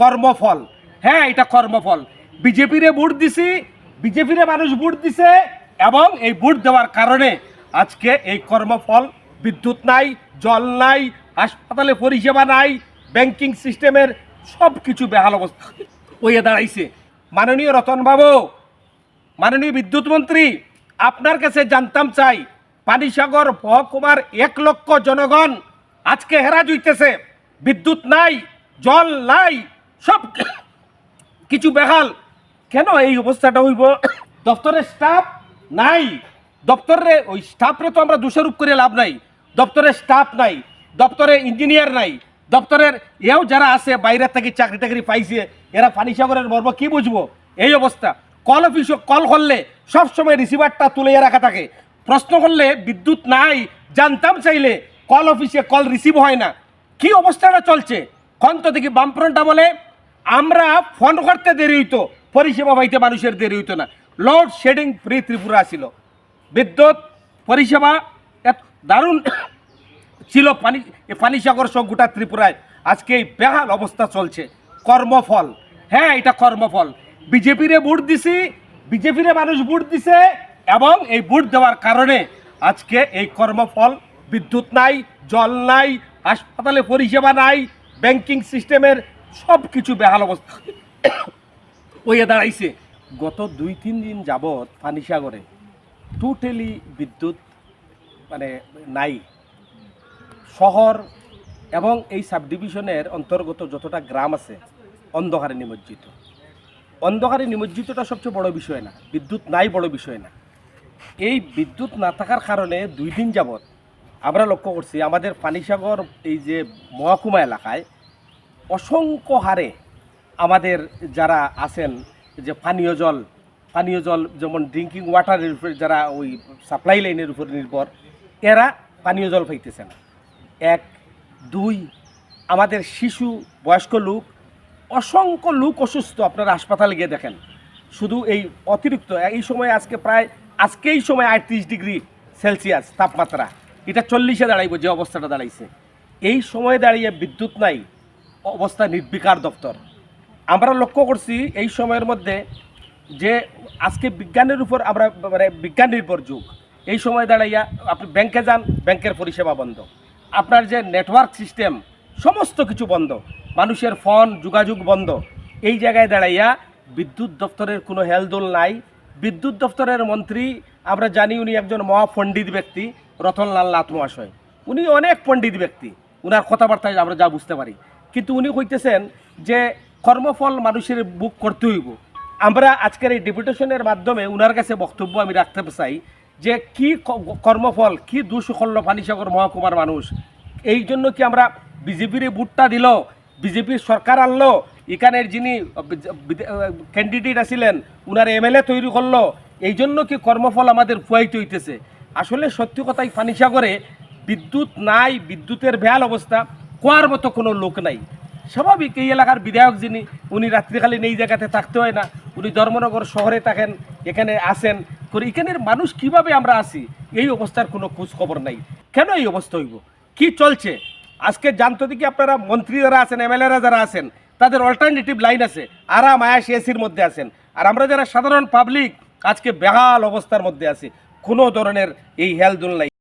কর্মফল। হ্যাঁ এটা কর্মফল। বিজেপিরে ভোট দিছি, বিজেপিরে মানুষ ভোট দিছে এবং এই ভোট দেওয়ার কারণে আজকে এই কর্মফল বিদ্যুৎ নাই, জল নাই, হাসপাতালে পরিষেবা নাই, ব্যাংকিং সিস্টেমের সব কিছু বেহাল অবস্থা। হয়ে দাঁড়াইছে। মাননীয় রতনবাবু, মাননীয় বিদ্যুৎ মন্ত্রী আপনার কাছে জানতাম চাই, পানিসাগর মহকুমার এক লক্ষ জনগণ আজকে হেরা জুইতেছে। বিদ্যুৎ নাই, জল নাই সব কিছু বেহাল। কেন এই অবস্থাটা হইব? দপ্তরের স্টাফ নাই। দপ্তরে ওই স্টাফরে তো আমরা দোষারোপ করে লাভ নাই। দপ্তরের স্টাফ নাই। দপ্তরে ইঞ্জিনিয়ার নাই। দপ্তরের এও যারা আছে, বাইরে থেকে চাকরি টাকরি পাইছে, এরা পানিসাগরের মর্ম, কি বুঝব? এই অবস্থা। কল অফিস কল করলে সবসময় রিসিভারটা তুলে রাখা থাকে। প্রশ্ন করলে বিদ্যুৎ নাই, জানতাম চাইলে কল অফিসে কল রিসিভ হয় না। কি অবস্থাটা চলছে? কন্ত দেখি বামফ্রন্টটা বলে আমরা ফোন করতে দেরি হইতো, পরিষেবা পাইতে মানুষের দেরি হইতো না। লোড শেডিং ফ্রি ত্রিপুরা ছিল। বিদ্যুৎ, পরিষেবা, এত দারুণ ছিল পানি পানি সাগর সহ গোটা ত্রিপুরায়। আজকে এই বেহাল অবস্থা চলছে। কর্মফল। হ্যাঁ এটা কর্মফল। বিজেপিরে ভোট দিছি, বিজেপিরে মানুষ ভোট দিছে, এবং এই ভোট দেওয়ার কারণে আজকে এই কর্মফল, বিদ্যুৎ নাই, জল নাই, হাসপাতালে পরিষেবা নাই ব্যাংকিং সিস্টেমের সব কিছু বেহাল অবস্থা। হয়ে দাঁড়াইছে। গত দুই, তিন দিন যাবৎ পানিসাগরে টোটালি বিদ্যুৎ মানে নাই। শহর এবং এই সাব ডিভিশনের অন্তর্গত যতটা গ্রাম আছে, অন্ধকারে নিমজ্জিত। অন্ধকারে নিমজ্জিতটা সবচেয়ে বড় বিষয় না। বিদ্যুৎ নাই বড় বিষয় না। এই বিদ্যুৎ না থাকার কারণে দুই দিন যাবৎ আমরা লক্ষ্য করছি আমাদের পানিসাগর এই যে মহকুমা এলাকায় অসংখ্য হারে আমাদের যারা আছেন যে পানীয় জল পানীয় জল যেমন ড্রিঙ্কিং ওয়াটারের উপর যারা ওই সাপ্লাই লাইনের উপর নির্ভর, এরা পানীয় জল পাইতেছে না এক, দুই, আমাদের শিশু, বয়স্ক লোক, অসংখ্য লোক অসুস্থ আপনারা হাসপাতালে গিয়ে দেখেন। শুধু এই অতিরিক্ত, এই সময় আজকে প্রায়, আজকেই সময় আটত্রিশ ডিগ্রি সেলসিয়াস তাপমাত্রা। এটা চল্লিশে দাঁড়াইব যে অবস্থাটা দাঁড়াইছে। এই সময় দাঁড়িয়ে বিদ্যুৎ নাই অবস্থা নির্বিকার দপ্তর। আমরা লক্ষ্য করছি এই সময়ের মধ্যে যে আজকে বিজ্ঞানের উপর আমরা মানে বিজ্ঞান নির্ভর যুগ, এই সময় দাঁড়াইয়া আপনি ব্যাংকে যান, ব্যাংকের পরিষেবা বন্ধ। আপনার যে নেটওয়ার্ক সিস্টেম সমস্ত কিছু বন্ধ। মানুষের ফোন যোগাযোগ বন্ধ। এই জায়গায় দাঁড়াইয়া বিদ্যুৎ দপ্তরের কোনো হেলদোল নাই। বিদ্যুৎ দপ্তরের মন্ত্রী, আমরা জানি উনি একজন মহাপণ্ডিত ব্যক্তি, রতনলাল নাথ মহাশয়। উনি অনেক পণ্ডিত ব্যক্তি। উনার কথাবার্তায় আমরা যা বুঝতে পারি। কিন্তু উনি কইতেছেন যে কর্মফল মানুষের বুক করতে হইব। আমরা আজকের এই ডেপুটেশনের মাধ্যমে উনার কাছে বক্তব্য আমি রাখতে চাই যে কি কর্মফল, কি করল পানিসাগর মহকুমার মানুষ? এই জন্য কি আমরা বিজেপির বুটটা দিল? বিজেপির সরকার আনলো? এখানের যিনি ক্যান্ডিডেট আছিলেন, উনার এমএলএ তৈরি করল? এই জন্য কি কর্মফল আমাদের ফুয়াইতে হইতেছে? আসলে সত্যি কথাই পানিসাগরে বিদ্যুৎ নাই, বিদ্যুতের বেহাল অবস্থা। কোয়ার মতো কোনো লোক নাই। স্বাভাবিক এই এলাকার বিধায়ক যিনি, উনি রাত্রিকালীন এই জায়গাতে থাকতে হয় না, উনি ধর্মনগর শহরে থাকেন, এখানে আসেন করে এখানের মানুষ কীভাবে আমরা আসি এই অবস্থার কোনো খোঁজ খবর নাই। কেন এই অবস্থা হইব? কি চলছে? আজকে জানতো দেখি আপনারা মন্ত্রী যারা আছেন এমএলএরা যারা আছেন, তাদের অল্টারনেটিভ লাইন আছে আরাম আয়াস এসির মধ্যে আছেন। আর আমরা যারা সাধারণ পাবলিক আজকে বেহাল অবস্থার মধ্যে আছি, কোনো ধরনের এই হেলদোল নাই।